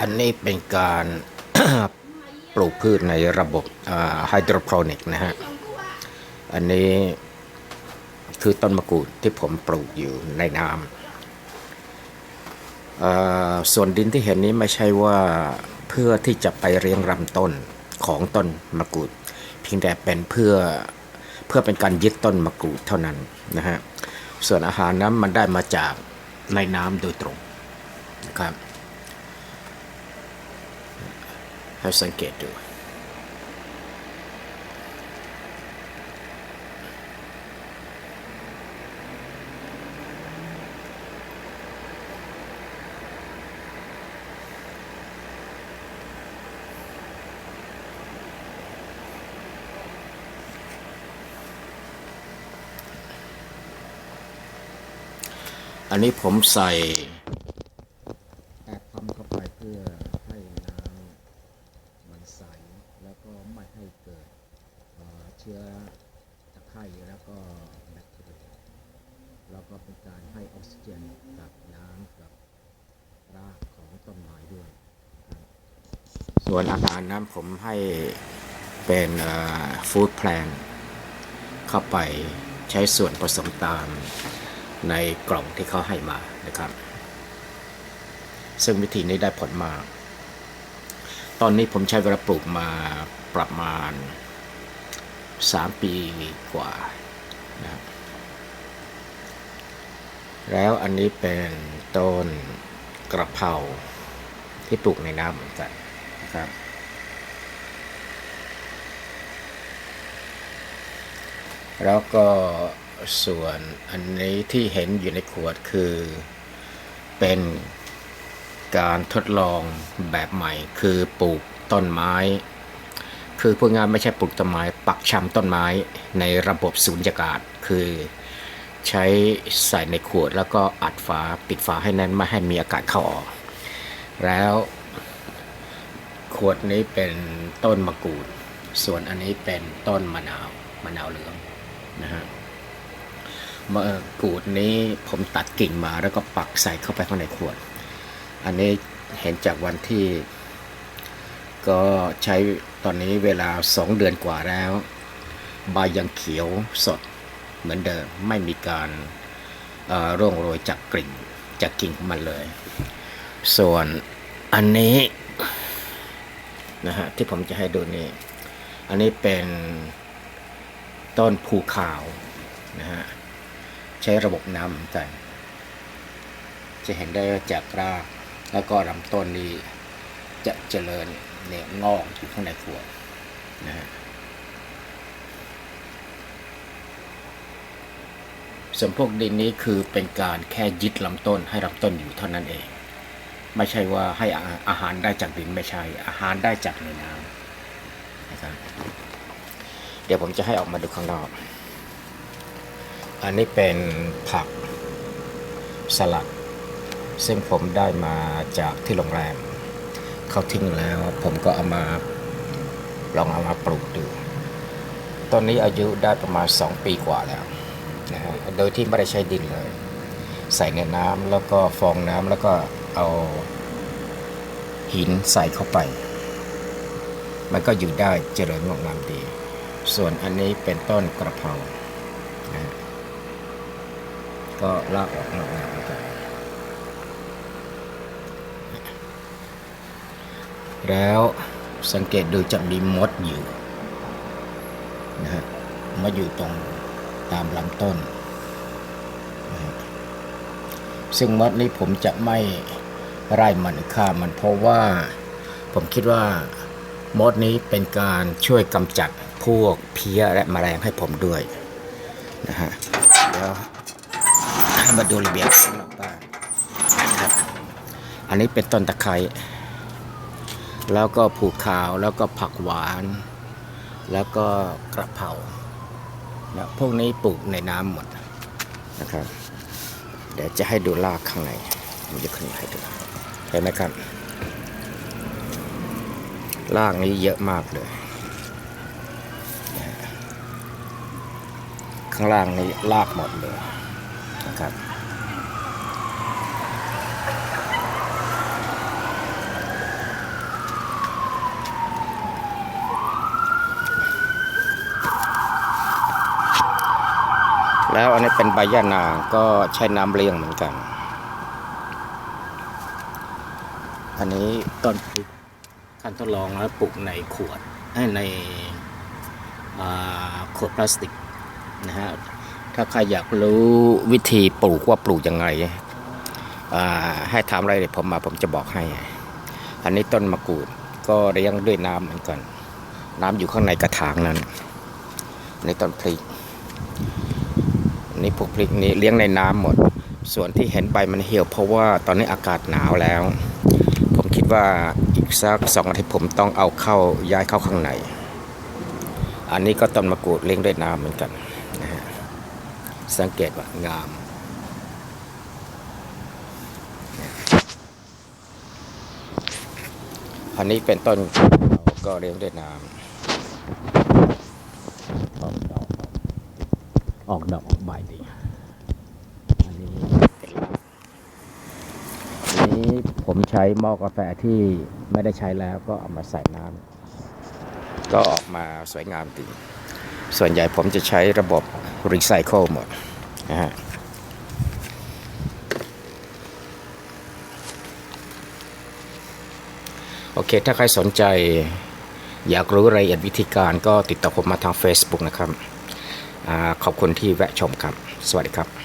อันนี้เป็นการปลูกพืชในระบบไฮโดรโปรนิกนะฮะ อันนี้คือต้นมะกรูดที่ผมปลูกอยู่ในน้ำส่วนดินที่เห็นนี้ไม่ใช่ว่าเพื่อที่จะไปเรียงลำต้นของต้นมะกรูด เพียงแต่เป็นเพื่อเพื่อเป็นการยึดต้นมะกรูดเท่านั้นนะฮะ ส่วนอาหารนั้นมันได้มาจากในน้ำโดยตรงนะครับ ให้สังเกตดู อันนี้ผมใส่แอบทำเข้าไปเพื่อให้น้ำมันใส แล้วก็ไม่ให้เกิด เชื้อตะไคร่แล้วก็แบคทีเรียแล้วก็เป็นการให้ออกซิเจนกับน้ำกับรากของต้นไม้ด้วย ส่วนอาหารนั้นผมให้เป็นฟู้ดแพลนเข้าไปใช้ส่วนผสมตามในกล่องที่เขาให้มานะครับ ซึ่งวิธีนี้ได้ผลมาก ตอนนี้ผมใช้เวลาปลูกมาประมาณ 3 ปีกว่านะครับแล้วอันนี้เป็นต้นกระเพราที่ปลูกในน้ำเหมือนกันนะครับ แล้วก็ส่วนอันนี้ที่เห็นอยู่ในขวดคือเป็นการทดลองแบบใหม่คือปลูกต้นไม้ คือพูดง่ายไม่ใช่ปลูกต้นไม้ปักชำต้นไม้ในระบบสูญญากาศ คือใช้ใส่ในขวดแล้วก็อัดฝาปิดฝาให้แน่นไม่ให้มีอากาศเข้าออก แล้วขวดนี้เป็นต้นมะกรูด ส่วนอันนี้เป็นต้นมะนาวมะนาวเหลืองนะฮะมะกรูดนี้ผมตัดกิ่งมาแล้วก็ปักใส่เข้าไปข้างในขวด อันนี้เห็นจากวันที่ ก็ใช้ตอนนี้เวลาสองเดือนกว่าแล้ว ใบยังเขียวสดเหมือนเดิมไม่มีการร่อร่วงโรยจากกลิ่นจากกิ่งของมันเลย ส่วนอันนี้นะฮะที่ผมจะให้ดูนี่ อันนี้เป็นต้นภูขาวนะฮะใช้ระบบน้ำเหมือนกัน จะเห็นได้ว่าจากรากแล้วก็ลำต้นนี้จะเจริญ เนี่ยงอกอยู่ข้างในขวดนะฮะส่วนพวกดินนี้คือเป็นการแค่ยึดลำต้นให้ลำต้นอยู่เท่านั้นเอง ไม่ใช่ว่าให้อาอาหารได้จากดินไม่ใช่ อาหารได้จากในน้ำนะครับเดี๋ยวผมจะให้ออกมาดูข้างนอก อันนี้เป็นผักสลัด ซึ่งผมได้มาจากที่โรงแรม เขาทิ้งแล้ว ผมก็เอามาลองเอามาปลูกดูต้นนี้อายุได้ประมาณ 2 ปีกว่าแล้วนะฮะโดยที่ไม่ได้ใช้ดินเลย ใส่ในน้ำแล้วก็ฟองน้ำแล้วก็เอาหินใส่เข้าไป มันก็อยู่ได้เจริญงอกงามดี ส่วนอันนี้เป็นต้นกระเพรานะก็ลากออกมาแล้วนะครับ แล้วสังเกตดูจะมีมดอยู่นะฮะมาอยู่ตรงตามลำต้นนะซึ่งมดนี้ผมจะไม่ไล่มันฆ่ามันเพราะว่าผมคิดว่ามดนี้เป็นการช่วยกำจัดพวกเพี้ยและแมลงให้ผมด้วยนะฮะเดี๋ยวให้มาดูระเบียบข้างนอกบ้านนะครับอันนี้เป็นต้นตะไคร้ แล้วก็ผูกขาวแล้วก็ผักหวาน แล้วก็กระเพรานะพวกนี้ปลูกในน้ำหมดนะครับ เดี๋ยวจะให้ดูรากข้างในผมจะขึ้นให้ดูเห็นไหมครับรากนี้เยอะมากเลยนะข้างล่างนี้รากหมดเลยนะครับ แล้วอันนี้เป็นใบย่านางก็ใช้น้ำเลี้ยงเหมือนกัน อันนี้ต้นพริกการทดลองแล้วปลูกในขวดเอ้ในขวดพลาสติกนะฮะถ้าใครอยากรู้วิธีปลูกว่าปลูกยังไงให้ถามอะไรเดี๋ยวผมมาผมจะบอกให้ อันนี้ต้นมะกรูดก็เลี้ยงด้วยน้ำเหมือนกัน น้ำอยู่ข้างในกระถางนั้นอันต้นพริก นี่พวกพริกนี้เลี้ยงในน้ำหมด ส่วนที่เห็นใบมันเหี่ยวเพราะว่าตอนนี้อากาศหนาวแล้ว ผมคิดว่าอีกสักสองอาทิตย์ผมต้องเอาเข้าย้ายเข้าข้างใน อันนี้ก็ต้นมะกรูดเลี้ยงด้วยน้ำเหมือนกันนะฮะสังเกตว่างามอันนี้เป็นต้นก็เลี้ยงด้วยน้ำ ออกดอกออกใบดีอันนี้อันนี้ผมใช้หม้อกาแฟที่ไม่ได้ใช้แล้วก็เอามาใส่น้ำก็ออกมาสวยงามดีส่วนใหญ่ผมจะใช้ระบบรีไซเคิลหมดนะฮะโอเค ถ้าใครสนใจอยากรู้รายละเอียดวิธีการก็ติดต่อผมมาทาง Facebook นะครับ ขอบคุณที่แวะชมครับ สวัสดีครับ